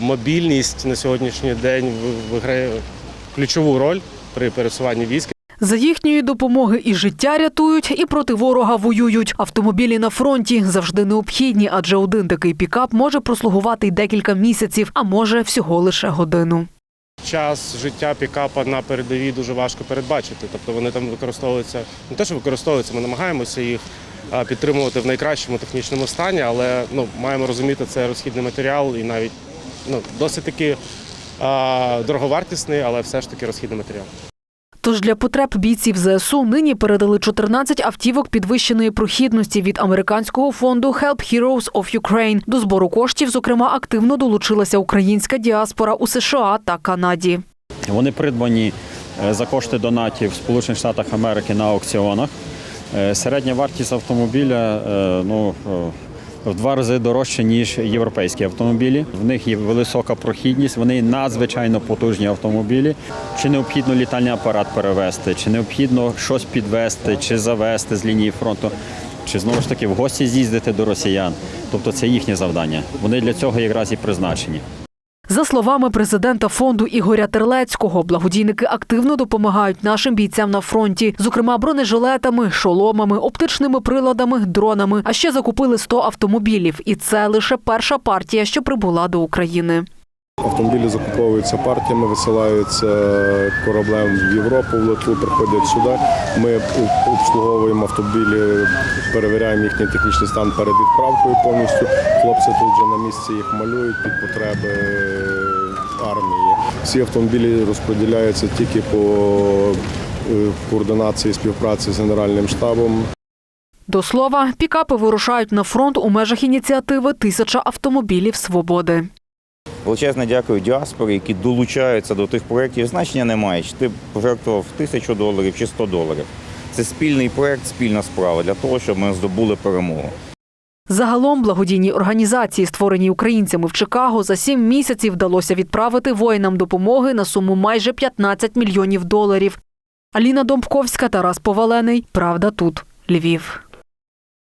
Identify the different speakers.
Speaker 1: Мобільність на сьогоднішній день виграє ключову роль при пересуванні військ.
Speaker 2: За їхньої допомоги і життя рятують, і проти ворога воюють. Автомобілі на фронті завжди необхідні, адже один такий пікап може прослугувати й декілька місяців, а може всього лише годину.
Speaker 1: Час життя пікапа на передовій дуже важко передбачити. Тобто вони там використовуються не те, що використовуються, ми намагаємося їх підтримувати в найкращому технічному стані, але ну, маємо розуміти, це розхідний матеріал і навіть ну, досить таки а, дороговартісний, але все ж таки розхідний матеріал.
Speaker 2: Тож для потреб бійців ЗСУ нині передали 14 автівок підвищеної прохідності від американського фонду Help Heroes of Ukraine. До збору коштів, зокрема, активно долучилася українська діаспора у США та Канаді.
Speaker 3: Вони придбані е, за кошти донатів в Сполучених Штатах Америки на аукціонах. Е, Середня вартість автомобіля е, ну, в два рази дорожче ніж європейські автомобілі. В них є висока прохідність, вони надзвичайно потужні автомобілі. Чи необхідно літальний апарат перевезти, чи необхідно щось підвезти, чи завести з лінії фронту, чи знову ж таки в гості з'їздити до росіян. Тобто це їхнє завдання. Вони для цього якраз і призначені.
Speaker 2: За словами президента фонду Ігоря Терлецького, благодійники активно допомагають нашим бійцям на фронті, зокрема бронежилетами, шоломами, оптичними приладами, дронами. А ще закупили 100 автомобілів, і це лише перша партія, що прибула до України.
Speaker 4: Автомобілі закуповуються партіями, висилаються кораблем в Європу, в Литву, приходять сюди. Ми обслуговуємо автомобілі, перевіряємо їхній технічний стан перед відправкою повністю. Хлопці тут вже на місці їх малюють під потреби армії. Всі автомобілі розподіляються тільки по е, координації співпраці з Генеральним штабом.
Speaker 2: До слова, пікапи вирушають на фронт у межах ініціативи Тисяча автомобілів свободи.
Speaker 5: Величезне дякую діаспорі, які долучаються до тих проєктів. Значення немає, чи ти пожертвував тисячу доларів чи 100 доларів. Це спільний проєкт, спільна справа для того, щоб ми здобули перемогу.
Speaker 2: Загалом благодійній організації, створеній українцями в Чикаго, за сім місяців вдалося відправити воїнам допомоги на суму майже 15 мільйонів доларів. Аліна Домбковська, Тарас Повалений. Правда тут. Львів.